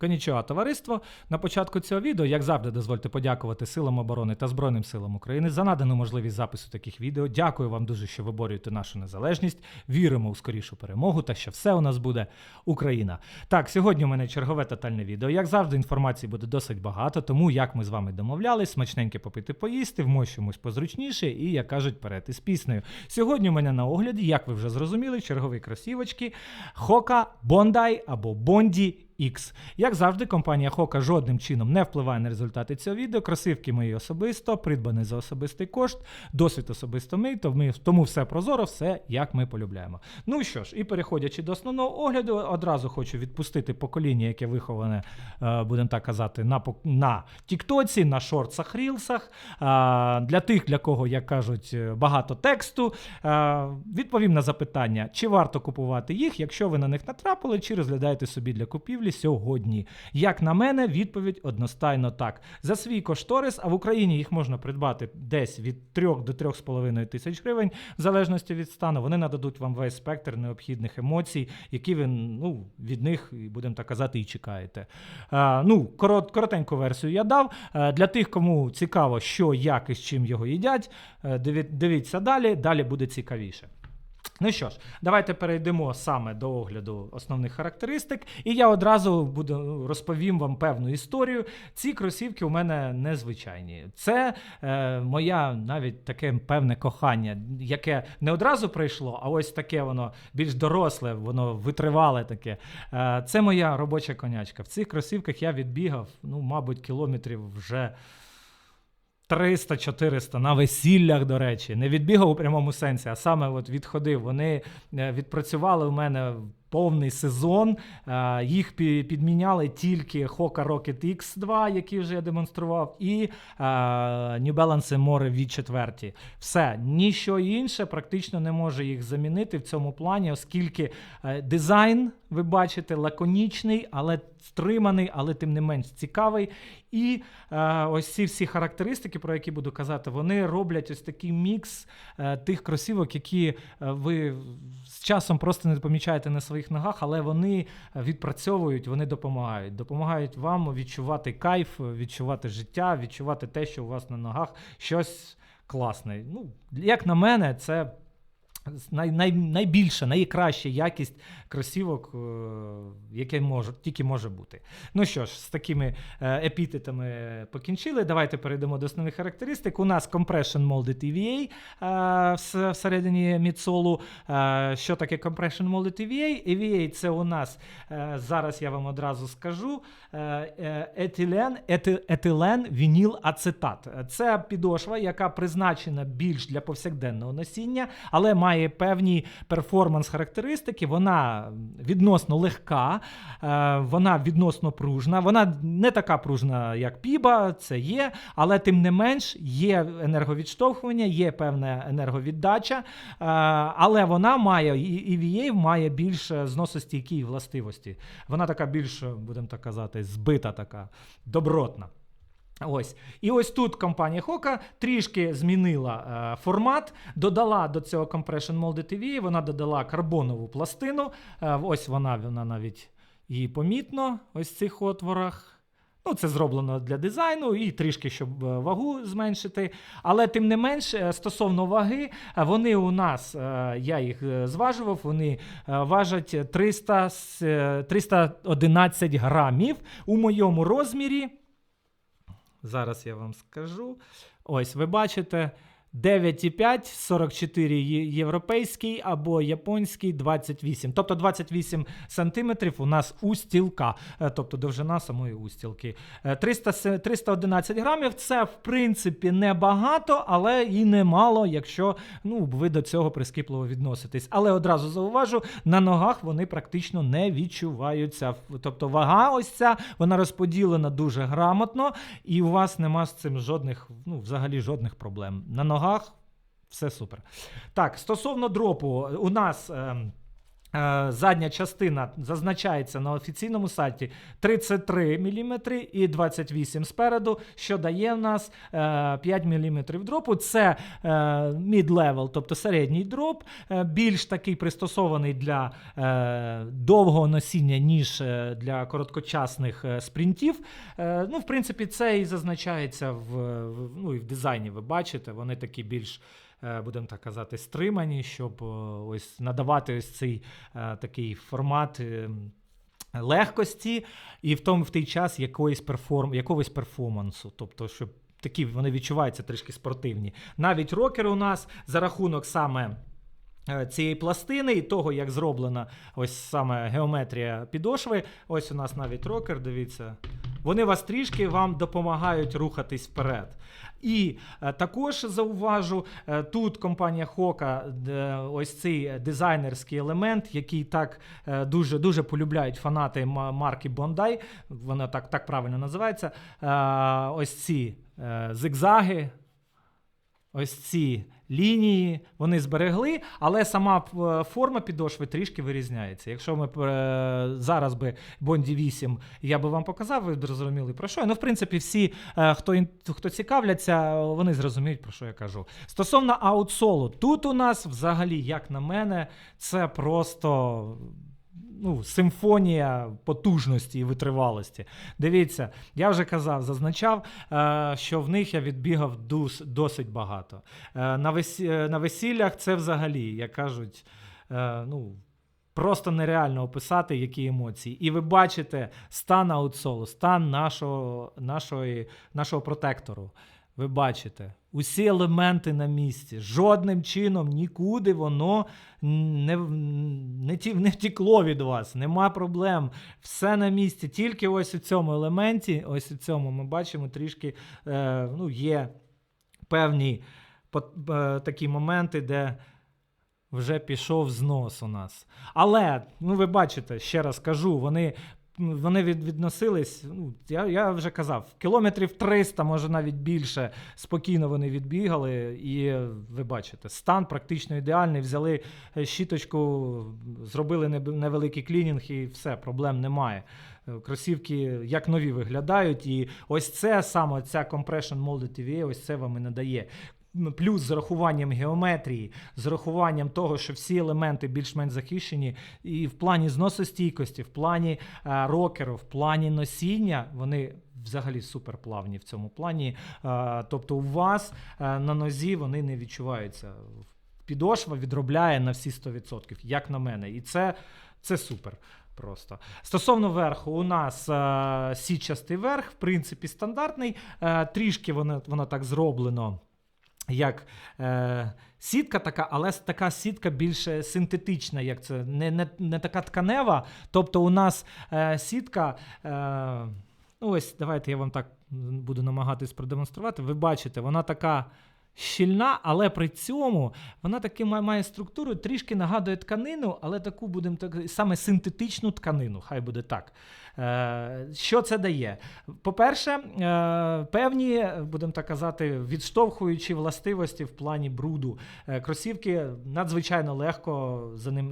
Конічого товариство. На початку цього відео, як завжди, дозвольте подякувати Силам оборони та Збройним силам України за надану можливість запису таких відео. Дякую вам дуже, що ви борюєте нашу незалежність. Віримо у скорішу перемогу та що все у нас буде Україна. Так, сьогодні у мене чергове тотальне відео. Як завжди, інформації буде досить багато, тому як ми з вами домовлялись, смачненьке попити поїсти, вмощуємось позручніше і, як кажуть, перед із піснею. Сьогодні у мене на огляді, як ви вже зрозуміли, чергові кросівочки Хока Бондай або Бонді. X. Як завжди, компанія Хока жодним чином не впливає на результати цього відео. Кросівки мої особисто, придбані за особистий кошт, досвід особисто мій, тому, все прозоро, все як ми полюбляємо. Ну що ж, і переходячи до основного огляду, одразу хочу відпустити покоління, яке виховане, е, будемо так казати, на на Тіктоці, на шортсах, рілсах. Е, Для тих, для кого, як кажуть, е, багато тексту. Відповім на запитання, чи варто купувати їх, якщо ви на них натрапили, чи розглядаєте собі для купівлі сьогодні. Як на мене, відповідь одностайно так. За свій кошторис, а в Україні їх можна придбати десь від 3 до 3,5 тисяч гривень, в залежності від стану. Вони нададуть вам весь спектр необхідних емоцій, які ви ну, від них, будемо так казати, і чекаєте. Е, ну, корот, коротеньку версію я дав. Е, для тих, кому цікаво, що, як і з чим його їдять, е, дивіться далі, далі буде цікавіше. Ну що ж, давайте перейдемо саме до огляду основних характеристик, і я одразу буду ну, розповім вам певну історію. Ці кросівки у мене незвичайні. Це е, моя навіть таке певне кохання, яке не одразу прийшло, а ось таке воно більш доросле, воно витривале таке. Е, це моя робоча конячка. В цих кросівках я відбігав, ну, мабуть, кілометрів вже. 300-400 на весіллях, до речі, не відбігав у прямому сенсі, а саме от відходив. Вони е, відпрацювали у мене повний сезон. Е, Їх підміняли тільки Hoka Rocket X2, який вже я демонстрував, і е, New Balance More V4. Все, ніщо інше практично не може їх замінити в цьому плані, оскільки дизайн, ви бачите, лаконічний, але стриманий, але тим не менш цікавий. І е, ось ці всі характеристики, про які буду казати, вони роблять ось такий мікс е, тих кросівок, які е, ви з часом просто не помічаєте на своїх ногах, але вони відпрацьовують, вони допомагають. Допомагають вам відчувати кайф, відчувати життя, відчувати те, що у вас на ногах щось класне. Ну, як на мене, це. Най, най, найбільша, найкраща якість кросівок, е, яке може, тільки може бути. Ну що ж, з такими е, епітетами покінчили. Давайте перейдемо до основних характеристик. У нас Compression Molded EVA е, всередині мідсолу. Е, Що таке Compression Molded EVA? EVA це у нас, зараз я вам одразу скажу, етилен, ети- етилен вініл ацетат. Це підошва, яка призначена більш для повсякденного носіння, але має певні перформанс-характеристики. Вона відносно легка, е, вона відносно пружна. Вона не така пружна, як піба, це є, але тим не менш є енерговідштовхування, є певна енерговіддача, е, але вона має і EVA має більш зносостійкі властивості. Вона така більш, будемо так казати, збита, така добротна. Ось. І ось тут компанія Хока трішки змінила е, формат, додала до цього Compression Molded EVA, вона додала карбонову пластину. Е, ось вона, вона навіть її помітно, ось в цих отворах. Ну, це зроблено для дизайну і трішки, щоб е, вагу зменшити. Але тим не менш, е, стосовно ваги, е, вони у нас, я їх зважував, вони важать 300, е, 311 грамів у моєму розмірі. Зараз я вам скажу. Ось, ви бачите. 9,5, 44 європейський або японський 28. Тобто 28 сантиметрів у нас устілка, е, тобто довжина самої устілки. Е, 300, 311 грамів це в принципі небагато, але і немало, якщо ну, ви до цього прискіпливо відноситесь. Але одразу зауважу, на ногах вони практично не відчуваються. Тобто вага ось ця, вона розподілена дуже грамотно, і у вас нема з цим жодних, ну, взагалі жодних проблем. На ногах все супер. Так, стосовно дропу, у нас. Е, Задня частина зазначається на офіційному сайті 33 мм і 28 спереду, що дає в нас е, 5 мм дропу. Це е, mid-level, тобто середній дроп, е, більш такий пристосований для е, довгого носіння, ніж е, для короткочасних е, спринтів. Е, ну, в принципі, це і зазначається в, ну, і в дизайні. Ви бачите, вони такі більш е, будемо так казати, стримані, щоб е, ось надавати ось цей е, такий формат. е, Легкості і в тому в той час якоїсь перформ, якогось перформансу, тобто, щоб такі вони відчуваються трішки спортивні. Навіть рокери у нас за рахунок саме е, цієї пластини і того, як зроблена ось саме геометрія підошви. Ось у нас навіть рокер, дивіться. Вони вас трішки вам допомагають рухатись вперед. І е, також зауважу, е, тут компанія Хока, ось цей дизайнерський елемент, який так е, дуже дуже полюбляють фанати марки Bondi, вона так, так правильно називається. Ось ці зигзаги, ось ці лінії вони зберегли, але сама е, форма підошви трішки вирізняється. Якщо ми е, зараз би Бонді 8 я би вам показав, ви зрозуміли про що. Ну, в принципі, всі, е, хто, хто цікавляться, вони зрозуміють, про що я кажу. Стосовно аутсолу, тут у нас взагалі, як на мене, це просто. Ну, симфонія потужності і витривалості. Дивіться, я вже казав, зазначав, е, що в них я відбігав досить багато. Е, е, на весіллях це взагалі, як кажуть, ну, просто нереально описати, які емоції. І ви бачите стан аутсолу, стан нашого, нашої, нашого протектору. Ви бачите, усі елементи на місці. Жодним чином нікуди воно не, не, не втікло від вас. Нема проблем. Все на місці. Тільки ось у цьому елементі, ось у цьому ми бачимо трішки е, ну, є певні е, такі моменти, де вже пішов знос у нас. Але, ну ви бачите, ще раз кажу, вони. Вони від, відносились, ну, я, я вже казав, кілометрів 300, може навіть більше, спокійно вони відбігали, і ви бачите, стан практично ідеальний. Взяли е, щіточку, зробили невеликий клінінг, і все, проблем немає. Е, Кросівки як нові виглядають, і ось це саме ця Compression Molded TVA, ось це вам і надає. Плюс з урахуванням геометрії, з урахуванням того, що всі елементи більш-менш захищені, і в плані зносостійкості, в плані е, рокеру, в плані носіння, вони взагалі суперплавні в цьому плані. Е, тобто, у вас е, на нозі вони не відчуваються. Підошва відробляє на всі 100%, як на мене. І це, це супер. Просто стосовно верху, у нас сітчастий верх, в принципі, стандартний. Трішки воно, воно так зроблено як е, сітка така, але така сітка більш е, синтетична, як це не, не, не така тканева. Тобто у нас е, сітка. Е, ну ось, давайте я вам так буду намагатись продемонструвати. Ви бачите, вона така. Щільна, але при цьому вона таки ма- має структуру, трішки нагадує тканину, але таку будемо так саме синтетичну тканину. Хай буде так. Е, що це дає? По-перше, е, певні, будемо так казати, відштовхуючі властивості в плані бруду. Е, кросівки надзвичайно легко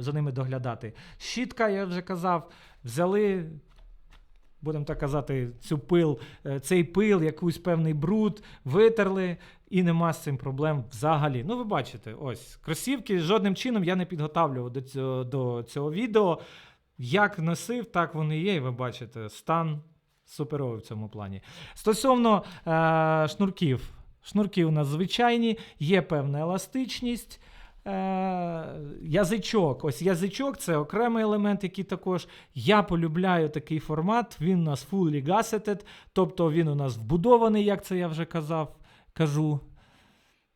за ними доглядати. Щітка, я вже казав, взяли. Будемо так казати, цю пил, е, цей пил, якийсь певний бруд, витерли, і нема з цим проблем взагалі. Ну, ви бачите, ось кросівки жодним чином я не підготавлював до цього, до цього відео. Як носив, так вони є, і ви бачите, стан суперовий в цьому плані. Стосовно е, шнурків, шнурки у нас звичайні, є певна еластичність. Е, язичок. Ось язичок це окремий елемент, який також я полюбляю такий формат. Він у нас fully gasseted, тобто він у нас вбудований, як це я вже казав, кажу.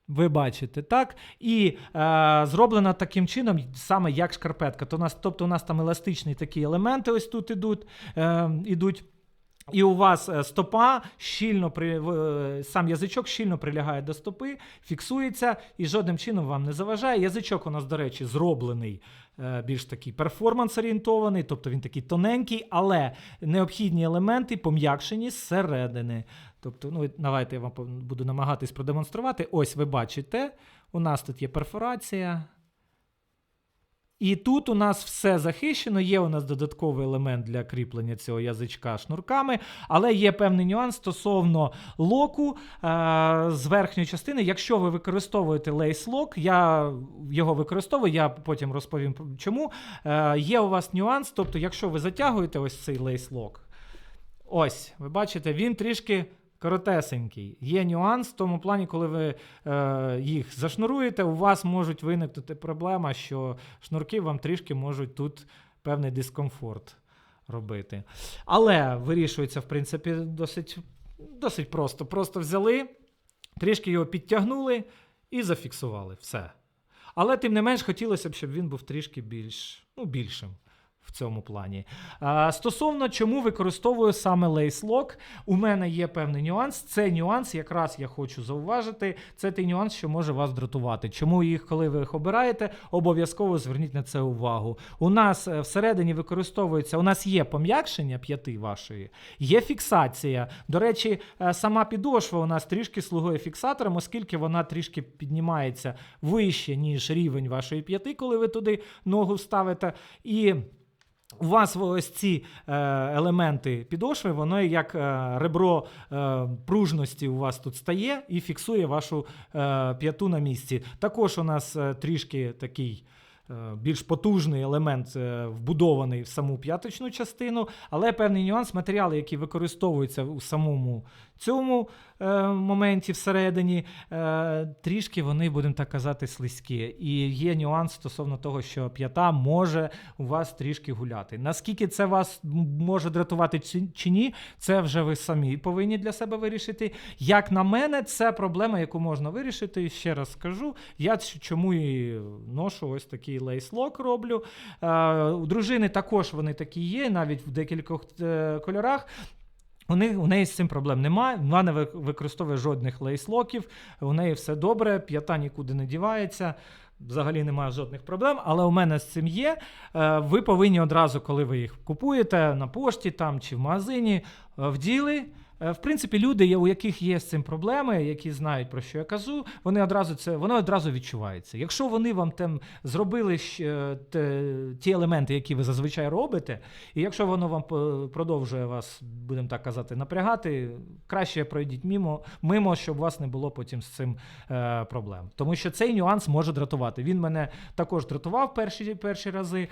Ви бачите, так? І е, зроблена таким чином, саме як шкарпетка. То у нас, тобто у нас там еластичні такі елементи ось тут ідуть. Е, ідуть. І у вас е, стопа щільно при е, сам язичок щільно прилягає до стопи, фіксується і жодним чином вам не заважає. Язичок у нас, до речі, зроблений е, більш такий перформанс-орієнтований, тобто він такий тоненький, але необхідні елементи пом'якшені зсередини. Тобто, ну давайте я вам буду намагатись продемонструвати. Ось ви бачите, у нас тут є перфорація. І тут у нас все захищено. Є у нас додатковий елемент для кріплення цього язичка шнурками, але є певний нюанс стосовно локу е- з верхньої частини. Якщо ви використовуєте лейс-лок, я його використовую, я потім розповім чому. Е- є у вас нюанс, тобто, якщо ви затягуєте ось цей лейс-лок, ось, ви бачите, він трішки. Коротесенький. Є нюанс в тому плані, коли ви е, їх зашнуруєте, у вас можуть виникнути проблема, що шнурки вам трішки можуть тут певний дискомфорт робити. Але вирішується, в принципі, досить, досить просто. Просто взяли, трішки його підтягнули і зафіксували. Все. Але тим не менш хотілося б, щоб він був трішки більш, ну, більшим в цьому плані. Стосовно чому використовую саме Lock, у мене є певний нюанс. Це нюанс, якраз я хочу зауважити. Це той нюанс, що може вас дратувати. Чому їх, коли ви їх обираєте, обов'язково зверніть на це увагу. У нас е, всередині використовується, у нас є пом'якшення п'яти вашої, є фіксація. До речі, е, сама підошва у нас трішки слугує фіксатором, оскільки вона трішки піднімається вище, ніж рівень вашої п'яти, коли ви туди ногу ставите. І у вас ось ці е, елементи підошви, воно як е, ребро е, пружності у вас тут стає і фіксує вашу п'яту на місці. Також у нас трішки такий. Більш потужний елемент вбудований в саму п'яточну частину, але певний нюанс матеріали, які використовуються у самому цьому е, моменті всередині, е, трішки вони, будемо так казати, слизькі. І є нюанс стосовно того, що п'ята може у вас трішки гуляти. Наскільки це вас може дратувати чи, ні, це вже ви самі повинні для себе вирішити. Як на мене, це проблема, яку можна вирішити. Ще раз скажу, я чому і ношу ось такий лейслок роблю. Е, у дружини також вони такі є, навіть в декількох е, кольорах. У неї, у неї з цим проблем немає. Вона не ви- використовує жодних лейслоків. У неї все добре, п'ята нікуди не дівається. Взагалі немає жодних проблем, але у мене з цим є. Е, Ви повинні одразу, коли ви їх купуєте на пошті там чи в магазині, в вділи. Е, В принципі, люди, у яких є з цим проблеми, які знають про що я кажу, вони одразу це воно одразу відчувається. Якщо вони вам там зробили те, ті елементи, які ви зазвичай робите, і якщо воно вам продовжує вас, будемо так казати, напрягати, краще пройдіть мимо, мимо, щоб у вас не було потім з цим е, проблем. Тому що цей нюанс може дратувати. Він мене також дратував перші, перші рази.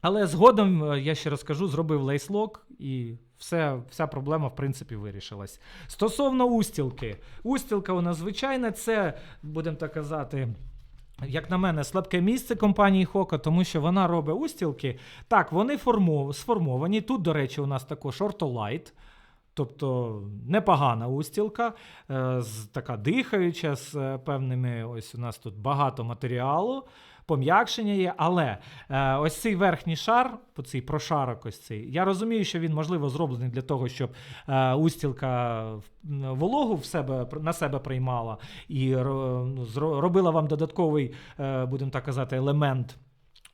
Але згодом, е, я ще раз кажу, зробив лейслок і все, вся проблема, в принципі, вирішилась. Стосовно устілки. Устілка у нас звичайна, це, будемо так казати. Як на мене, слабке місце компанії Хока, тому що вона робить устілки. Так, вони формов, сформовані. Тут, до речі, у нас також ортолайт. Тобто непогана устілка, е, така дихаюча, з е, певними. Ось у нас тут багато матеріалу, пом'якшення є. Але е, ось цей верхній шар, цей прошарок, ось цей, я розумію, що він можливо зроблений для того, щоб е, устілка вологу в себе на себе приймала і ну, робила вам додатковий, е, будемо так казати, елемент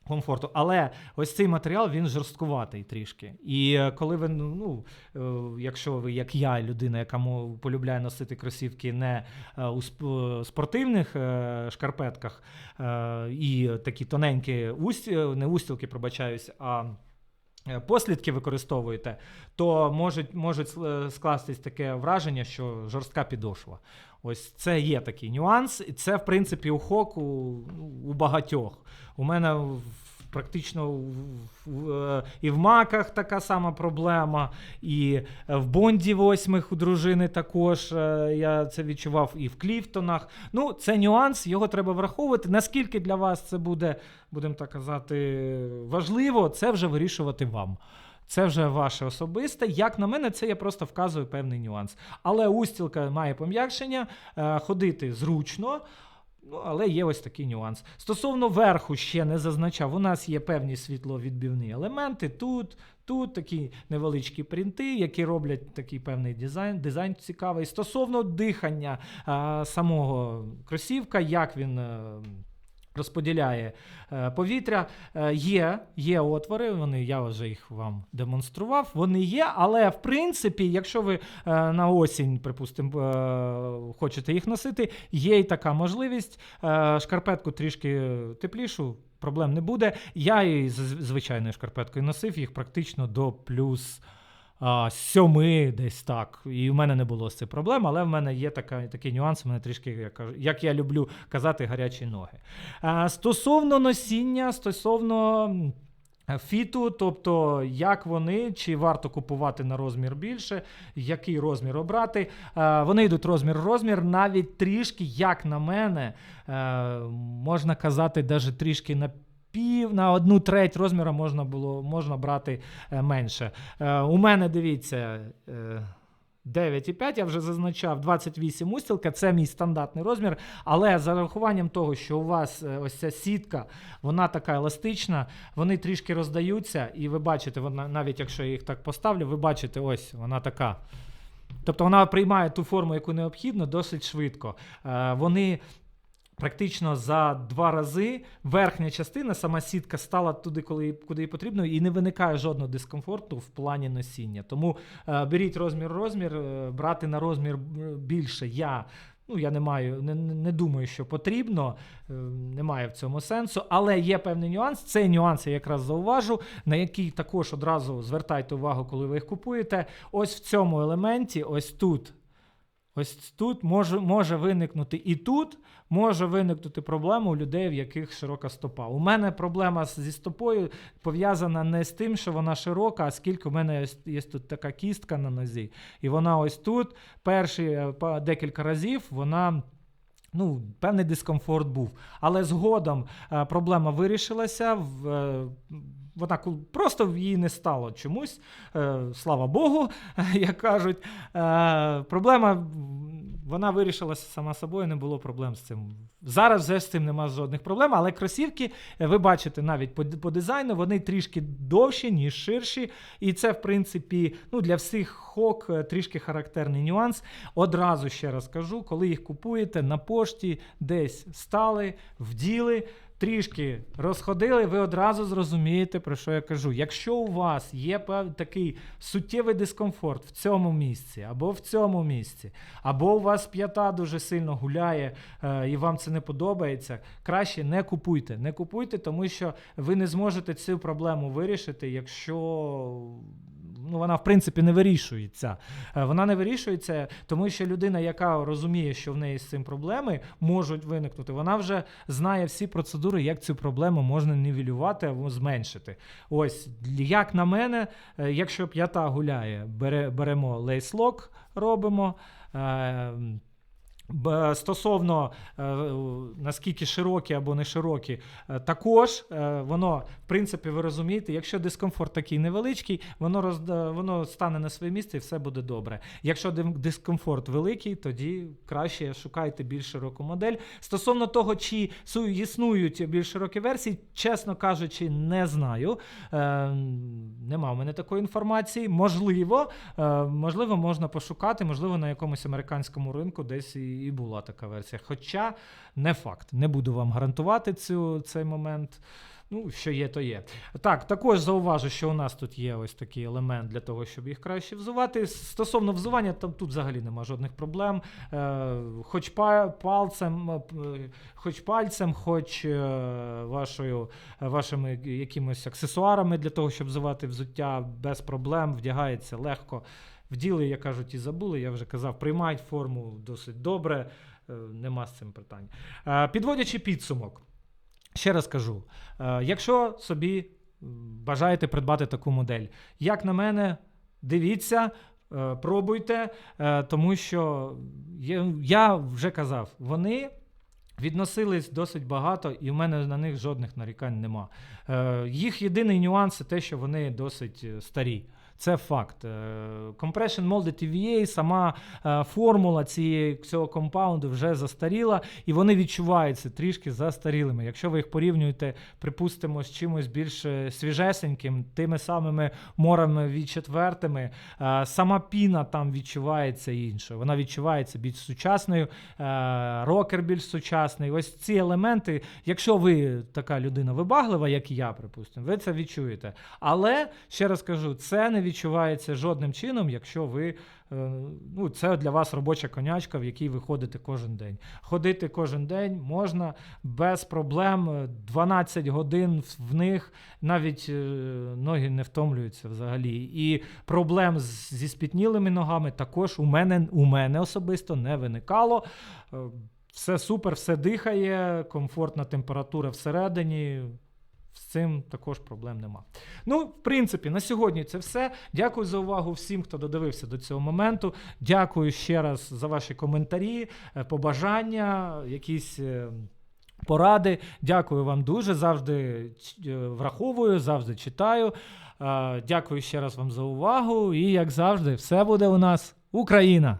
комфорту. Але ось цей матеріал він жорсткуватий трішки. І е, коли ви, ну, е, якщо ви, як я, людина, яка полюбляє носити кросівки не е, у спортивних шкарпетках і такі тоненькі усті, не устілки, пробачаюсь, а Послідки використовуєте, то можуть, можуть е, скластись таке враження, що жорстка підошва. Ось це є такий нюанс, і це, в принципі, у хоку ну, у багатьох. У мене в- практично в, в, і в маках така сама проблема, і е, в Бонді восьмих у дружини також е, я це відчував, і в Кліфтонах. Ну, це нюанс, його треба враховувати. Наскільки для вас це буде, будемо так казати, важливо, це вже вирішувати вам. Це вже ваше особисте. Як на мене, це я просто вказую певний нюанс. Але устілка має пом'якшення, е, ходити зручно. Ну, але є ось такий нюанс. Стосовно верху ще не зазначав, у нас є певні світловідбівні елементи. Тут, тут такі невеличкі принти, які роблять такий певний дизайн, дизайн цікавий. Стосовно дихання а, самого кросівка, як він. е, розподіляє е, повітря. Е, є, є отвори, вони, я вже їх вам демонстрував. Вони є, але в принципі, якщо ви е, на осінь, припустимо, хочете їх носити, є і така можливість. Шкарпетку трішки теплішу. Проблем не буде. Я і з звичайною шкарпеткою носив їх практично до плюс а, сьоми, десь так. І в мене не було з цим проблем, але в мене є така, такий нюанс, в мене трішки, як, як я люблю казати, гарячі ноги. А, стосовно носіння, стосовно. Фіту, тобто як вони, чи варто купувати на розмір більше, який розмір обрати. Вони йдуть розмір-розмір, навіть трішки, як на мене, е, можна казати, навіть трішки на пів, на одну треть розміра можна було можна брати е, менше. Е, У мене дивіться. е, 9,5 я вже зазначав, 28 устілка, це мій стандартний розмір. Але за рахуванням того, що у вас е, ось ця сітка, вона така еластична, вони трішки роздаються, і ви бачите, вона, навіть якщо я їх так поставлю, ви бачите, ось вона така. Тобто вона приймає ту форму, яку необхідно, досить швидко. Е, Вони практично за два рази верхня частина, сама сітка стала туди, коли, куди потрібно, і не виникає жодного дискомфорту в плані носіння. Тому е, беріть розмір розмір, е, брати на розмір е, більше. Я Ну, я не маю, не не думаю, що потрібно, е, немає в цьому сенсу, але є певний нюанс. Цей нюанс я якраз зауважу, на який також одразу звертайте увагу, коли ви їх купуєте. Ось в цьому елементі, ось тут. Ось тут може, може виникнути і тут може виникнути проблема у людей, в яких широка стопа. У мене проблема зі стопою пов'язана не з тим, що вона широка, а скільки у мене є, тут така кістка на нозі. І вона ось тут перші е, декілька разів вона. Ну, певний дискомфорт був. Але згодом е, проблема вирішилася. В, е, вона просто її не стало чомусь. Е, слава Богу, як кажуть. Е, проблема вона вирішилася сама собою, не було проблем з цим. Зараз вже з цим нема жодних проблем, але кросівки, е, ви бачите, навіть по, по дизайну вони трішки довші, ніж ширші. І це, в принципі, ну, для всіх хок трішки характерний нюанс. Одразу ще раз кажу, коли їх купуєте на пошті, десь стали, вділи. Трішки розходили, ви одразу зрозумієте, про що я кажу. Якщо у вас є пев- такий суттєвий дискомфорт в цьому місці, або в цьому місці, або у вас п'ята дуже сильно гуляє е, і вам це не подобається, краще не купуйте. Не купуйте, тому що ви не зможете цю проблему вирішити, якщо ну, вона в принципі не вирішується. Е, Вона не вирішується, тому що людина, яка розуміє, що в неї з цим проблеми можуть виникнути, вона вже знає всі процедури, як цю проблему можна нівелювати або зменшити. Ось як на мене, е, якщо п'ята гуляє, бере, беремо лейслок, робимо. Стосовно е, наскільки широкі або не широкі, е, також е, воно, в принципі, ви розумієте, якщо дискомфорт такий невеличкий, воно розда- воно стане на своє місце і все буде добре. Якщо дискомфорт великий, тоді краще шукайте більш широку модель. Стосовно того, чи існують більш широкі версії, чесно кажучи, не знаю. Нема в мене такої інформації. Можливо, можливо, можна пошукати, можливо, на якомусь американському ринку десь і, і була така версія. Хоча не факт, не буду вам гарантувати цю, цей момент. Ну, що є, то є. Так, також зауважу, що у нас тут є ось такий елемент для того, щоб їх краще взувати. Стосовно взування, там тут взагалі нема жодних проблем. Е, хоч па- пальцем, е, хоч пальцем, хоч е, вашою, вашими якимось аксесуарами для того, щоб взувати взуття без проблем, вдягається легко. Вділи, як кажуть, і забули. Я вже казав, приймають форму досить добре, е, нема з цим питань. Е, Підводячи підсумок, ще раз кажу: е, якщо собі бажаєте придбати таку модель, як на мене, дивіться. Пробуйте, тому що я, вже казав, вони відносились досить багато, і в мене на них жодних нарікань нема. Їх єдиний нюанс це те, що вони досить старі. Це факт. Е, Compression Molded EVA, сама е, формула цієї, цього компаунду вже застаріла, і вони відчуваються трішки застарілими. Якщо ви їх порівнюєте, припустимо, з чимось більш е, свіжесеньким, тими самими морами від четвертими, сама піна там відчувається іншою. Вона відчувається більш сучасною, рокер більш сучасний. Ось ці елементи, якщо ви така людина вибаглива, як і я, припустимо, ви це відчуєте. Але ще раз кажу, це не відчувається жодним чином, якщо ви. е, Ну, це для вас робоча конячка, в якій ви ходите кожен день. Ходити кожен день можна без проблем. е, 12 годин в- них навіть е, ноги не втомлюються взагалі. І проблем зі спітнілими ногами також у мене, у мене особисто не виникало. Е, Все супер, все дихає, комфортна температура всередині. З цим також проблем нема. Ну, в принципі, на сьогодні це все. Дякую за увагу всім, хто додивився до цього моменту. Дякую ще раз за ваші коментарі, е, побажання, якісь. е, Поради, дякую вам дуже. Завжди е, враховую, завжди читаю. Дякую ще раз вам за увагу. І як завжди, все буде у нас Україна!